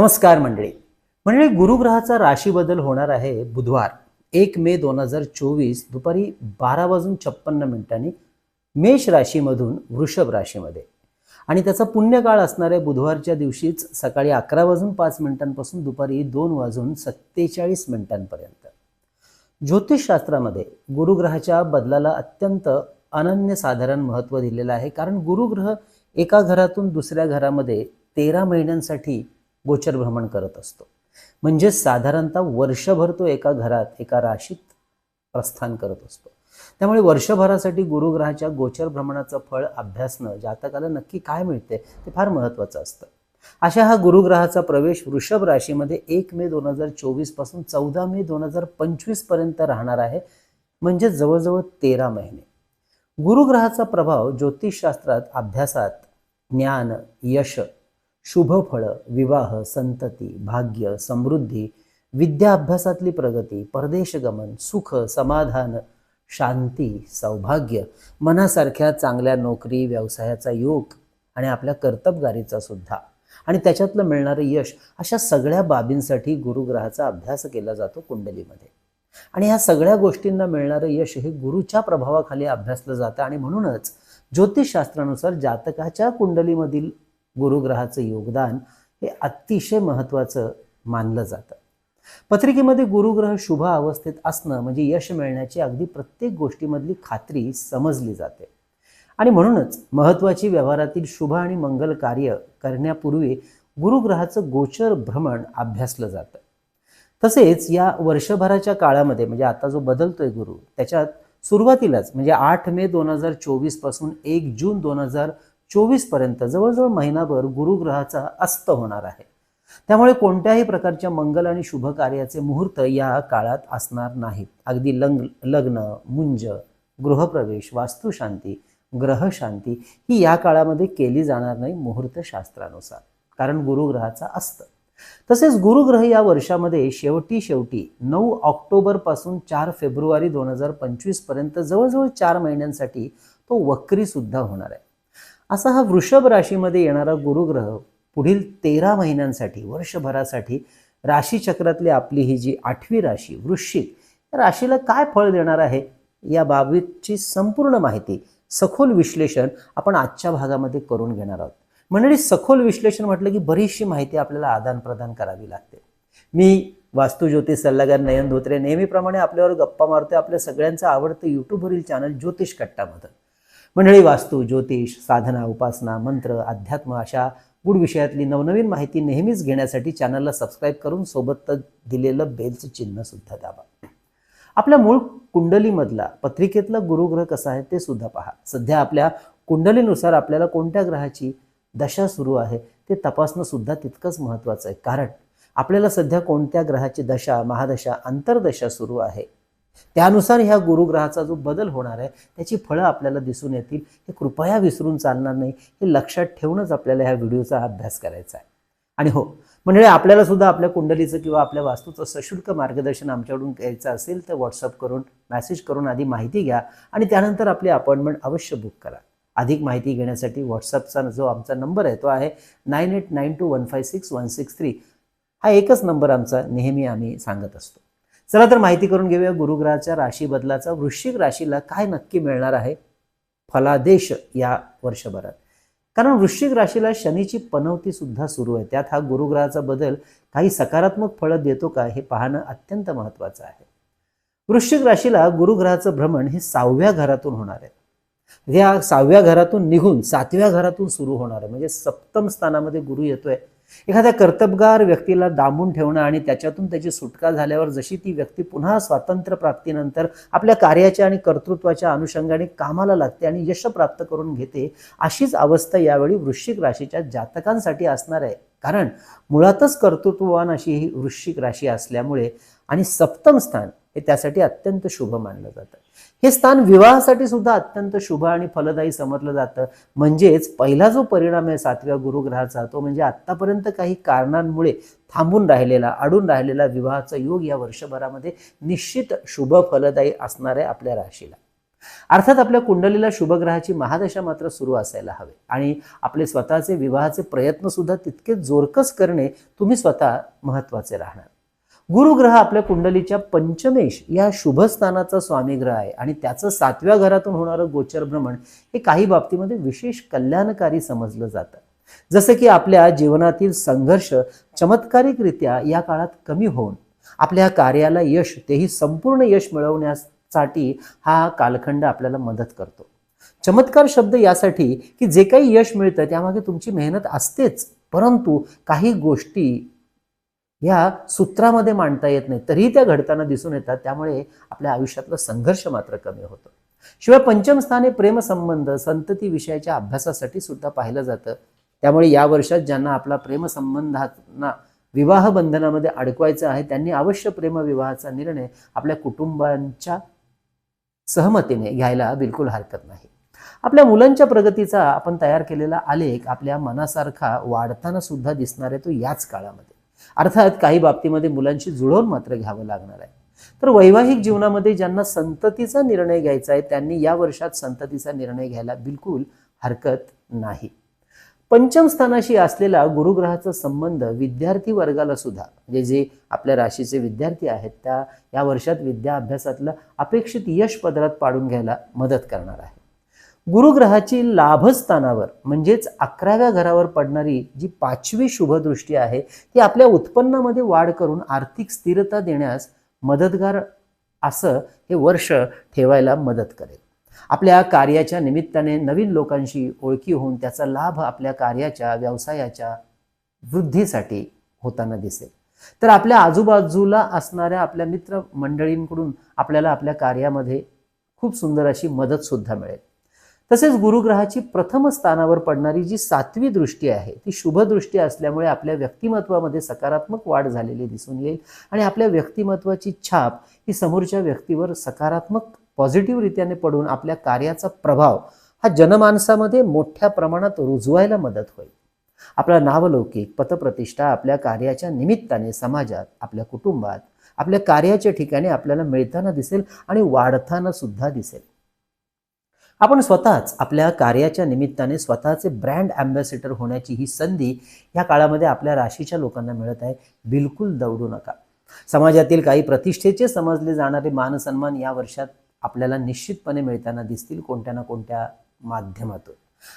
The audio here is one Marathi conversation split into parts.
नमस्कार मंडळी. मंडळी गुरुग्रहाचा राशी बदल होणार आहे बुधवार एक मे दोन हजार चोवीस दुपारी बारा वाजून छप्पन्न मिनिटांनी मेष राशीमधून वृषभ राशीमध्ये. आणि त्याचा पुण्यकाळ असणाऱ्या बुधवारच्या दिवशीच सकाळी अकरा वाजून पाच मिनिटांपासून दुपारी दोन वाजून सत्तेचाळीस मिनिटांपर्यंत. ज्योतिषशास्त्रामध्ये गुरुग्रहाच्या बदलाला अत्यंत अनन्यसाधारण महत्त्व दिलेलं आहे कारण गुरुग्रह एका घरातून दुसऱ्या घरामध्ये तेरा महिन्यांसाठी गोचर भ्रमण करत असतो. म्हणजे साधारणतः वर्षभर तो एका घरात एका राशीत प्रस्थान करत असतो. त्यामुळे वर्षभरासाठी गुरुग्रहाच्या गोचर भ्रमणाचं फळ अभ्यासणं जातकाला नक्की काय मिळते ते फार महत्त्वाचं असतं. अशा हा गुरुग्रहाचा प्रवेश वृषभ राशीमध्ये एक मे दोन हजार चोवीसपासून चौदा मे दोन हजार पंचवीसपर्यंत राहणार आहे. म्हणजे जवळजवळ तेरा महिने. गुरुग्रहाचा प्रभाव ज्योतिषशास्त्रात अभ्यासात ज्ञान यश शुभफळं विवाह संतती भाग्य समृद्धी विद्या अभ्यासातली प्रगती परदेशगमन सुख समाधान शांती सौभाग्य मनासारख्या चांगल्या नोकरी व्यवसायाचा योग आणि आपल्या कर्तबगारीचा सुद्धा. आणि त्याच्यातलं मिळणारं यश अशा सगळ्या बाबींसाठी गुरुग्रहाचा अभ्यास केला जातो कुंडलीमध्ये. आणि ह्या सगळ्या गोष्टींना मिळणारं यश हे गुरुच्या प्रभावाखाली अभ्यासलं जातं आणि म्हणूनच ज्योतिषशास्त्रानुसार जातकाच्या कुंडलीमधील गुरुग्रहाचं योगदान हे अतिशय महत्त्वाचं मानलं जातं. पत्रिकेमध्ये गुरुग्रह शुभ अवस्थेत असणं म्हणजे यश मिळण्याची अगदी प्रत्येक गोष्टीमधली खात्री समजली जाते. आणि म्हणूनच महत्त्वाची व्यवहारातील शुभ आणि मंगल कार्य करण्यापूर्वी गुरुग्रहाचं गोचर भ्रमण अभ्यासलं जातं. तसेच या वर्षभराच्या काळामध्ये म्हणजे आता जो बदलतोय गुरु त्याच्यात सुरुवातीलाच म्हणजे आठ मे दोन हजार चोवीसपासून एक जून दोन हजार चोवीसपर्यंत जवळजवळ महिनाभर गुरुग्रहाचा अस्त होणार आहे. त्यामुळे कोणत्याही प्रकारच्या मंगल आणि शुभ कार्याचे मुहूर्त या काळात असणार नाहीत. अगदी लंग लग्न मुंज गृहप्रवेश वास्तुशांती ग्रहशांती ही या काळामध्ये केली जाणार नाही मुहूर्त शास्त्रानुसार कारण गुरुग्रहाचा अस्त. तसेच गुरुग्रह या वर्षामध्ये शेवटी शेवटी नऊ ऑक्टोबरपासून चार फेब्रुवारी दोन हजार पंचवीसपर्यंत जवळजवळ चार महिन्यांसाठी तो वक्रीसुद्धा होणार आहे. असा हा वृषभ राशीमध्ये येणारा गुरुग्रह पुढील तेरा महिन्यांसाठी वर्षभरासाठी राशीचक्रातली आपली ही जी आठवी राशी वृश्चिक या राशीला काय फळ देणार आहे? या बाबीची संपूर्ण माहिती सखोल विश्लेषण आपण आजच्या भागामध्ये करून घेणार आहोत. मंडळी सखोल विश्लेषण म्हटलं की बरीचशी माहिती आपल्याला आदान प्रदान करावी लागते. मी वास्तुज्योतिष सल्लागार नयन धोत्रे नेहमीप्रमाणे आपल्यावर गप्पा मारतोय. आपल्या सगळ्यांचं आवडतं यूट्यूबवरील चॅनल ज्योतिष कट्टामधून. मंडळी वास्तू ज्योतिष साधना उपासना मंत्र अध्यात्म अशा गुड विषयातली नवनवीन माहिती नेहमीच घेण्यासाठी चॅनलला सबस्क्राईब करून सोबत दिलेलं बेलचं चिन्ह सुद्धा दाबा. आपल्या मूळ कुंडलीमधला पत्रिकेतला गुरुग्रह कसा आहे ते सुद्धा पहा. सध्या आपल्या कुंडलीनुसार आपल्याला कोणत्या ग्रहाची दशा सुरू आहे ते तपासणं सुद्धा तितकंच महत्त्वाचं आहे. कारण आपल्याला सध्या कोणत्या ग्रहाची दशा महादशा अंतर्दशा सुरू आहे त्यानुसार ह्या गुरुग्रहाचा जो बदल होणार आहे त्याची फळं आपल्याला दिसून येतील. हे कृपया विसरून चालणार नाही. हे लक्षात ठेवूनच आपल्याला ह्या व्हिडिओचा अभ्यास करायचा आहे. आणि हो म्हणजे आपल्याला सुद्धा आपल्या कुंडलीचं किंवा आपल्या वास्तूचं सशुल्क मार्गदर्शन आमच्याकडून घ्यायचं असेल तर व्हॉट्सअप करून मेसेज करून आधी माहिती घ्या आणि त्यानंतर आपली अपॉइंटमेंट अवश्य बुक करा. अधिक माहिती घेण्यासाठी व्हॉट्सअपचा जो आमचा नंबर आहे तो आहे nine eight nine two one five six one six three हा एकच नंबर आमचा नेहमी आम्ही सांगत असतो. चला तर माहिती करून घेऊया गुरुग्रहाच्या राशी बदलाचा. वृश्चिक राशीला काय नक्की मिळणार आहे? फलादेश या वर्षभरात. कारण वृश्चिक राशीला शनीची पनवती सुद्धा सुरू आहे. त्यात हा गुरुग्रहाचा बदल काही सकारात्मक फळं देतो का हे पाहणं अत्यंत महत्वाचं आहे. वृश्चिक राशीला गुरुग्रहाचं भ्रमण हे सहाव्या घरातून होणार आहे. म्हणजे या सहाव्या घरातून निघून सातव्या घरातून सुरू होणार आहे. म्हणजे सप्तम स्थानामध्ये गुरु येतोय. एखाद्या कर्तबगार व्यक्तीला दाबून ठेवणं आणि त्याच्यातून त्याची सुटका झाल्यावर जशी ती व्यक्ती पुन्हा स्वातंत्र्य प्राप्तीनंतर आपल्या कार्याच्या आणि कर्तृत्वाच्या अनुषंगाने कामाला लागते आणि यश प्राप्त करून घेते अशीच अवस्था यावेळी वृश्चिक राशीच्या जातकांसाठी असणार आहे. कारण मुळातच कर्तृत्ववान अशी ही वृश्चिक राशी असल्यामुळे आणि सप्तम स्थान हे त्यासाठी अत्यंत शुभ मानलं जातं. हे स्थान विवाहासाठी सुद्धा अत्यंत शुभ आणि फलदायी समजलं जातं. म्हणजेच पहिला जो परिणाम आहे सातव्या गुरुग्रहाचा तो म्हणजे आत्तापर्यंत काही कारणांमुळे थांबून राहिलेला अडून राहिलेला विवाहाचा योग या वर्षभरामध्ये निश्चित शुभ फलदायी असणार आहे आपल्या राशीला. अर्थात आपल्या कुंडलीला शुभग्रहाची महादशा मात्र सुरू असायला हवे. आणि आपले स्वतःचे विवाहाचे प्रयत्न सुद्धा तितके जोरकस करणे तुम्ही स्वतः महत्त्वाचे राहणार. गुरुग्रह आपल्या कुंडलीच्या पंचमेश या शुभस्थानाचा स्वामी ग्रह आहे. आणि त्याचं सातव्या घरातून होणारं गोचर भ्रमण हे काही बाबतीमध्ये विशेष कल्याणकारी समजलं जातं. जसं की आपल्या जीवनातील संघर्ष चमत्कारिकरित्या या काळात कमी होऊन आपल्या कार्याला यश तेही संपूर्ण यश मिळवण्यासाठी हा कालखंड आपल्याला मदत करतो. चमत्कार शब्द यासाठी की जे काही यश मिळतं त्यामागे तुमची मेहनत असतेच परंतु काही गोष्टी ह्या सूत्रामध्ये मांडता येत नाही तरीही त्या घडताना दिसून येतात. त्यामुळे आपल्या आयुष्यातला संघर्ष मात्र कमी होतो. शिवाय पंचमस्थाने प्रेमसंबंध संतती विषयाच्या अभ्यासासाठी सुद्धा पाहिलं जातं. त्यामुळे या वर्षात ज्यांना आपला प्रेमसंबंधांना विवाह बंधनामध्ये अडकवायचं आहे त्यांनी अवश्य प्रेमविवाहाचा निर्णय आपल्या कुटुंबांच्या सहमतीने घ्यायला बिलकुल हरकत नाही. आपल्या मुलांच्या प्रगतीचा आपण तयार केलेला आलेख आपल्या मनासारखा वाढताना सुद्धा दिसणार आहे तो याच काळामध्ये. अर्थात काही बाबतीमध्ये मुलांशी जुळवून मात्र घ्यावं लागणार आहे. तर वैवाहिक जीवनामध्ये ज्यांना संततीचा निर्णय घ्यायचा आहे त्यांनी या वर्षात संततीचा निर्णय घ्यायला बिलकुल हरकत नाही. पंचम स्थानाशी असलेला गुरुग्रहाचा संबंध विद्यार्थी वर्गाला सुद्धा म्हणजे जे आपल्या राशीचे विद्यार्थी आहेत त्या या वर्षात विद्या अभ्यासातलं अपेक्षित यश पदरात पाडून घ्यायला मदत करणार आहे. गुरुग्रहाची लाभस्थानावर म्हणजेच अकराव्या घरावर पडणारी जी पाचवी शुभदृष्टी आहे ती आपल्या उत्पन्नामध्ये वाढ करून आर्थिक स्थिरता देण्यास मदतगार असं हे वर्ष ठेवायला मदत करेल. आपल्या कार्याच्या निमित्ताने नवीन लोकांशी ओळखी होऊन त्याचा लाभ आपल्या कार्याच्या व्यवसायाच्या वृद्धीसाठी होताना दिसेल. तर आपल्या आजूबाजूला असणाऱ्या आपल्या मित्र मंडळींकडून आपल्याला आपल्या कार्यामध्ये खूप सुंदर अशी मदत सुद्धा मिळेल. तसेच गुरुग्रहाची प्रथम स्थानावर पडणारी जी सातवी दृष्टी आहे ती शुभदृष्टी असल्यामुळे आपल्या व्यक्तिमत्वामध्ये सकारात्मक वाढ झालेली दिसून येईल आणि आपल्या व्यक्तिमत्वाची छाप ही समोरच्या व्यक्तीवर सकारात्मक पॉझिटिव्हरित्याने पडून आपल्या कार्याचा प्रभाव हा जनमानसामध्ये मोठ्या प्रमाणात रुजवायला मदत होईल. आपला नावलौकिक पतप्रतिष्ठा आपल्या कार्याच्या निमित्ताने समाजात आपल्या कुटुंबात आपल्या कार्याच्या ठिकाणी आपल्याला मिळताना दिसेल आणि वाढताना सुद्धा दिसेल. आपण स्वतःच आपल्या कार्याच्या निमित्ताने स्वतःचे ब्रँड ॲम्बॅसिडर होण्याची ही संधी या काळामध्ये आपल्या राशीच्या लोकांना मिळत आहे. बिलकुल दौडू नका. समाजातील काही प्रतिष्ठेचे समजले जाणारे मानसन्मान या वर्षात आपल्याला निश्चितपणे मिळताना दिसतील कोणत्या ना कोणत्या माध्यमातून.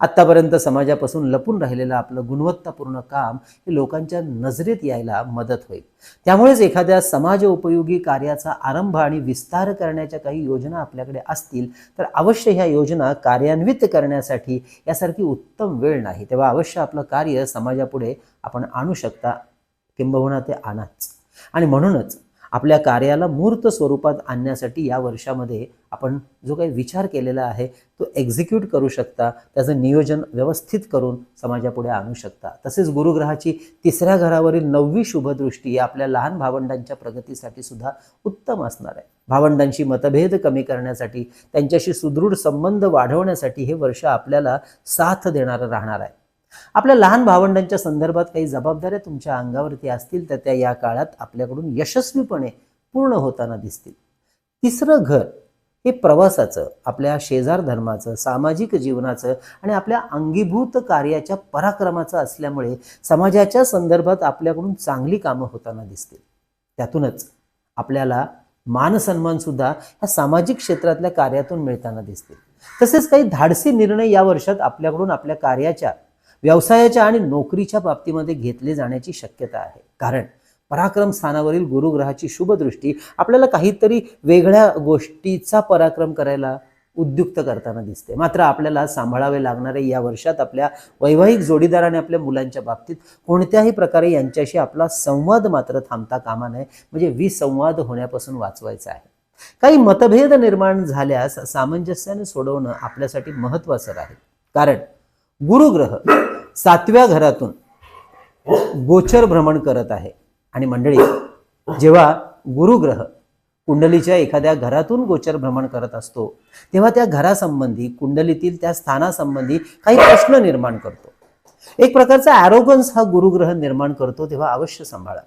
आत्तापर्यंत समाजापासून लपून राहिलेलं आपलं गुणवत्तापूर्ण काम हे लोकांच्या नजरेत यायला मदत होईल. त्यामुळेच एखाद्या समाज उपयोगी कार्याचा आरंभ आणि विस्तार करण्याच्या काही योजना आपल्याकडे असतील तर अवश्य ह्या योजना कार्यान्वित करण्यासाठी यासारखी उत्तम वेळ नाही. तेव्हा अवश्य आपलं कार्य समाजापुढे आपण आणू शकता. किंबहुना ते आणाच. आणि म्हणूनच आपल्या कार्याला मूर्त स्वरूपात आणण्यासाठी या वर्षामध्ये आपण जो काही विचार केलेला आहे तो एक्झिक्यूट करू शकता. त्याचं नियोजन व्यवस्थित करून समाजापुढे आणू शकता. तसेच गुरुग्रहाची तिसऱ्या घरावरील नववी शुभदृष्टी आपल्या लहान भावंडांच्या प्रगतीसाठी सुद्धा उत्तम असणार आहे. भावंडांशी मतभेद कमी करण्यासाठी त्यांच्याशी सुदृढ संबंध वाढवण्यासाठी हे वर्ष आपल्याला साथ देणारं राहणार आहे. आपल्या लहान भावंडांच्या संदर्भात काही जबाबदाऱ्या तुमच्या अंगावरती असतील तर त्या या काळात आपल्याकडून यशस्वीपणे पूर्ण होताना दिसतील. तिसरं घर हे प्रवासाचं आपल्या शेजार धर्माचं सामाजिक जीवनाचं आणि आपल्या अंगीभूत कार्याच्या पराक्रमाचं असल्यामुळे समाजाच्या संदर्भात आपल्याकडून चांगली कामं होताना दिसतील. त्यातूनच आपल्याला मानसन्मान सुद्धा ह्या सामाजिक क्षेत्रातल्या कार्यातून मिळताना दिसतील. तसेच काही धाडसी निर्णय या वर्षात आपल्याकडून आपल्या कार्याच्या व्यवसायाच्या आणि नोकरीच्या बाबतीमध्ये घेतले जाण्याची शक्यता आहे. कारण पराक्रम स्थानावरील गुरुग्रहाची शुभदृष्टी आपल्याला काहीतरी वेगळ्या गोष्टीचा पराक्रम करायला उद्युक्त करताना दिसते. मात्र आपल्याला सांभाळावे लागणारे या वर्षात आपल्या वैवाहिक जोडीदाराने आपल्या मुलांच्या बाबतीत कोणत्याही प्रकारे यांच्याशी आपला संवाद मात्र थांबता कामा नये म्हणजे विसंवाद होण्यापासून वाचवायचा आहे. काही मतभेद निर्माण झाल्यास सामंजस्याने सोडवणं आपल्यासाठी महत्वाचं राहील. कारण गुरुग्रह सातव्या घरातून गोचर भ्रमण करत आहे. आणि मंडळी जेव्हा गुरुग्रह कुंडलीच्या एखाद्या घरातून गोचर भ्रमण करत असतो तेव्हा त्या घरासंबंधी कुंडलीतील त्या स्थानासंबंधी काही प्रश्न निर्माण करतो. एक प्रकारचा ॲरोगन्स हा गुरुग्रह निर्माण करतो तेव्हा अवश्य सांभाळा.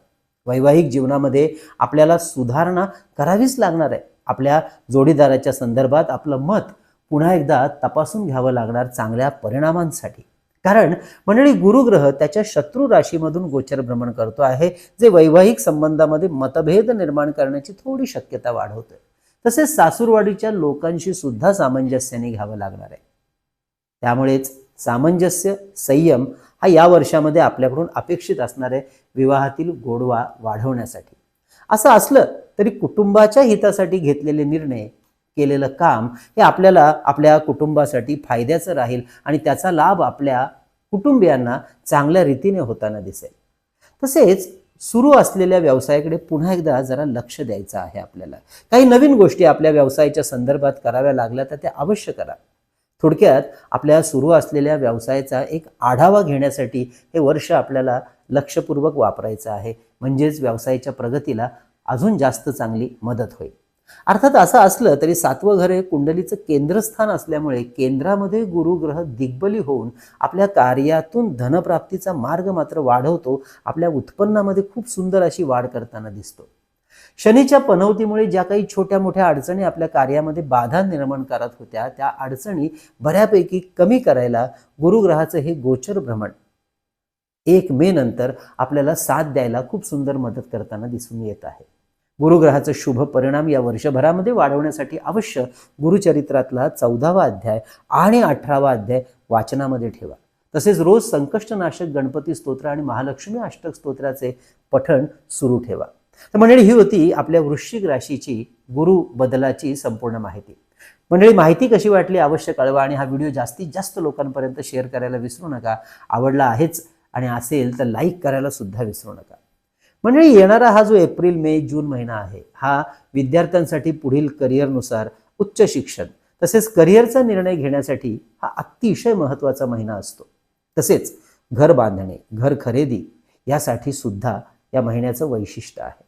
वैवाहिक जीवनामध्ये आपल्याला सुधारणा करावीच लागणार आहे. आपल्या जोडीदाराच्या संदर्भात आपलं मत पुन्हा एकदा तपासून घ्यावं लागणार चांगल्या परिणामांसाठी. कारण मंडळी गुरुग्रह त्याच्या शत्रू राशीमधून गोचर भ्रमण करतो आहे जे वैवाहिक संबंधामध्ये मतभेद निर्माण करण्याची थोडी शक्यता वाढवतोय. तसेच सासूरवाडीच्या लोकांशी सुद्धा सामंजस्याने घ्यावं लागणार आहे. त्यामुळेच सामंजस्य संयम हा या वर्षामध्ये आपल्याकडून अपेक्षित असणार आहे विवाहातील गोडवा वाढवण्यासाठी. असं असलं तरी कुटुंबाच्या हितासाठी घेतलेले निर्णय केलेलं काम हे आपल्याला आपल्या कुटुंबासाठी फायद्याचं राहील आणि त्याचा लाभ आपल्या कुटुंबियांना चांगल्या रीतीने होताना दिसेल. तसेच सुरू असलेल्या व्यवसायाकडे पुन्हा एकदा जरा लक्ष द्यायचं आहे आपल्याला. काही नवीन गोष्टी आपल्या व्यवसायाच्या संदर्भात कराव्या लागल्या तर त्या अवश्य करा. थोडक्यात आपल्या सुरू असलेल्या व्यवसायाचा एक आढावा घेण्यासाठी हे वर्ष आपल्याला लक्षपूर्वक वापरायचं आहे. म्हणजेच व्यवसायाच्या प्रगतीला अजून जास्त चांगली मदत होईल. अर्थात असं असलं तरी सातवं घर हे कुंडलीचं केंद्रस्थान असल्यामुळे केंद्रामध्ये गुरुग्रह दिग्बली होऊन आपल्या कार्यातून धनप्राप्तीचा मार्ग मात्र वाढवतो आपल्या उत्पन्नामध्ये खूप सुंदर अशी वाढ करताना दिसतो. शनीच्या पनवतीमुळे ज्या काही छोट्या मोठ्या अडचणी आपल्या कार्यामध्ये बाधा निर्माण करत होत्या त्या अडचणी बऱ्यापैकी कमी करायला गुरुग्रहाचं हे गोचर भ्रमण एक मे नंतर आपल्याला साथ द्यायला खूप सुंदर मदत करताना दिसून येत आहे. गुरुग्रहाचा शुभ परिणाम या वर्षभरामध्ये वाढवण्यासाठी अवश्य गुरुचरित्रातला चौदावा अध्याय आणि अठरावा अध्याय वाचनामध्ये ठेवा. तसेच रोज संकष्टनाशक गणपती स्तोत्र आणि महालक्ष्मी अष्टक स्तोत्राचे पठण सुरू ठेवा. तर मंडळी ही होती आपल्या वृश्चिक राशीची गुरु बदलाची संपूर्ण माहिती. मंडळी माहिती कशी वाटली अवश्य कळवा आणि हा व्हिडिओ जास्तीत जास्त लोकांपर्यंत शेअर करायला विसरू नका. आवडला आहेच आणि असेल तर लाईक करायला सुद्धा विसरू नका. म्हणजे येणारा हा जो एप्रिल मे जून महिना आहे हा विद्यार्थ्यांसाठी पुढील करिअरनुसार उच्च शिक्षण तसेच करिअरचा निर्णय घेण्यासाठी हा अतिशय महत्त्वाचा महिना असतो. तसेच घर बांधणे घर खरेदी यासाठी सुद्धा या महिन्याचं वैशिष्ट्य आहे.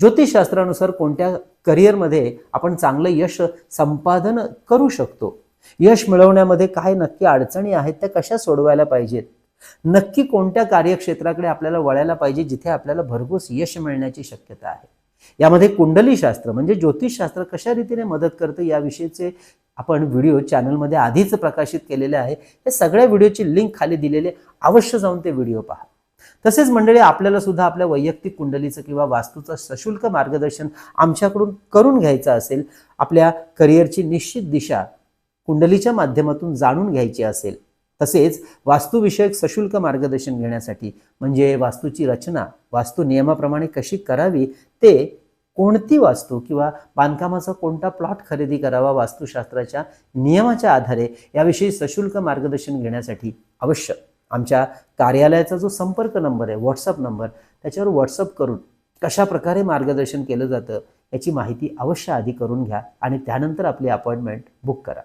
ज्योतिषशास्त्रानुसार कोणत्या करिअरमध्ये आपण चांगलं यश संपादन करू शकतो? यश मिळवण्यामध्ये काय नक्की अडचणी आहेत त्या कशा सोडवायला पाहिजेत? नक्की कोणत्या कार्यक्षेत्राकडे आपल्याला वळायला पाहिजे जिथे आपल्याला भरघोस यश मिळण्याची शक्यता आहे? यामध्ये कुंडली शास्त्र म्हणजे ज्योतिषशास्त्र कशा रीतीने मदत करतं याविषयीचे आपण व्हिडिओ चॅनलमध्ये आधीच प्रकाशित केलेले आहे. हे सगळ्या व्हिडिओची लिंक खाली दिलेले अवश्य जाऊन ते व्हिडिओ पहा. तसेच मंडळी आपल्याला सुद्धा आपल्या वैयक्तिक कुंडलीचं किंवा वास्तूचं सशुल्क मार्गदर्शन आमच्याकडून करून घ्यायचं असेल आपल्या करिअरची निश्चित दिशा कुंडलीच्या माध्यमातून जाणून घ्यायची असेल तसेच वास्तुविषयक सशुल्क मार्गदर्शन घेण्यासाठी म्हणजे वास्तूची रचना वास्तू नियमाप्रमाणे कशी करावी ते कोणती वास्तू किंवा बांधकामाचा कोणता प्लॉट खरेदी करावा वास्तुशास्त्राच्या नियमाच्या आधारे याविषयी सशुल्क मार्गदर्शन घेण्यासाठी अवश्य आमच्या कार्यालयाचा जो संपर्क नंबर आहे व्हॉट्सअप नंबर त्याच्यावर व्हॉट्सअप करून कशा प्रकारे मार्गदर्शन केलं जातं याची माहिती अवश्य आधी करून घ्या आणि त्यानंतर आपली अपॉइंटमेंट बुक करा.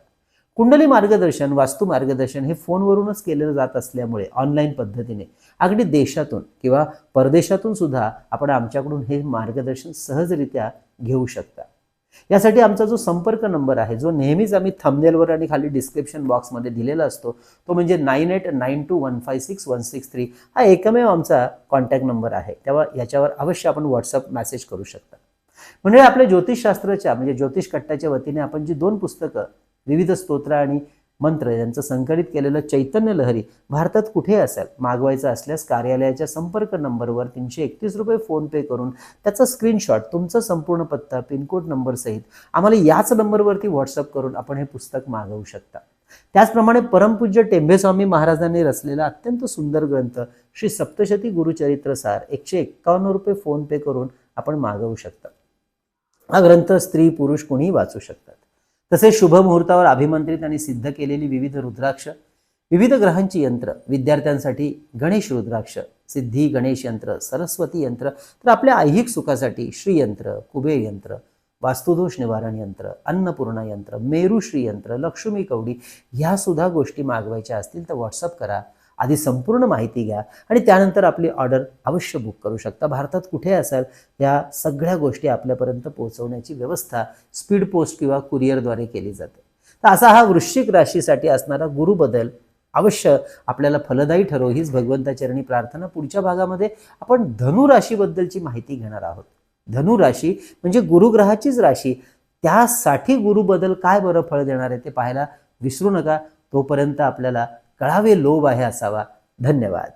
कुंडली मार्गदर्शन वास्तू मार्गदर्शन हे फोनवरूनच केलं जात असल्यामुळे ऑनलाईन पद्धतीने अगदी देशातून किंवा परदेशातून सुद्धा आपण आमच्याकडून हे मार्गदर्शन सहजरित्या घेऊ शकता. यासाठी आमचा जो संपर्क नंबर आहे जो नेहमीच आम्ही थंबनेलवर आणि खाली डिस्क्रिप्शन बॉक्समध्ये दिलेला असतो तो म्हणजे nine eight nine two one five six one six three हा एकमेव आमचा कॉन्टॅक्ट नंबर आहे. तेव्हा याच्यावर अवश्य आपण व्हॉट्सअप मेसेज करू शकता. म्हणजे आपल्या ज्योतिषशास्त्राच्या म्हणजे ज्योतिष कट्टाच्या वतीने आपण जी दोन पुस्तकं विविध स्तोत्र आणि मंत्र यांचं संकलित केलेलं चैतन्य लहरी भारतात कुठे असेल? मागवायचं असल्यास कार्यालयाच्या संपर्क नंबरवर तीनशे एकतीस रुपये फोनपे करून त्याचा स्क्रीनशॉट तुमचा संपूर्ण पत्ता पिनकोड नंबर सहित आम्हाला याच नंबरवरती व्हॉट्सअप करून आपण हे पुस्तक मागवू शकता. त्याचप्रमाणे परमपूज्य टेंभेस्वामी महाराजांनी रचलेला अत्यंत सुंदर ग्रंथ श्री सप्तशती गुरुचरित्र सार एकशे एक्कावन्न रुपये फोनपे करून आपण मागवू शकता. हा ग्रंथ स्त्री पुरुष कोणीही वाचू शकतात. तसेच शुभ मुहूर्तावर अभिमंत्रित आणि सिद्ध केलेली विविध रुद्राक्ष विविध ग्रहांची यंत्र विद्यार्थ्यांसाठी गणेश रुद्राक्ष सिद्धी गणेश यंत्र सरस्वती यंत्र तर आपल्या ऐहिक सुखासाठी श्रीयंत्र कुबेर यंत्र वास्तुदोष निवारण यंत्र अन्नपूर्णा यंत्र मेरू श्रीयंत्र लक्ष्मी कवडी ह्या सुद्धा गोष्टी मागवायच्या असतील तर व्हॉट्सअप करा. आधी संपूर्ण माहिती घ्या आणि त्यानंतर आपली ऑर्डर अवश्य बुक करू शकता. भारतात कुठे असाल या सगळ्या गोष्टी आपल्यापर्यंत पोहोचवण्याची व्यवस्था स्पीड पोस्ट किंवा कुरिअरद्वारे केली जाते. तर असा हा वृश्चिक राशीसाठी असणारा गुरुबदल अवश्य आपल्याला फलदायी ठरो. हीच भगवंताचरणी प्रार्थना. पुढच्या भागामध्ये आपण धनु राशीबद्दलची माहिती घेणार आहोत. धनु राशी म्हणजे गुरुग्रहाचीच राशी. त्यासाठी गुरुबदल काय बरं फळ देणार आहे ते पाहायला विसरू नका. तोपर्यंत आपल्याला कळावे लोभ आहे असावा धन्यवाद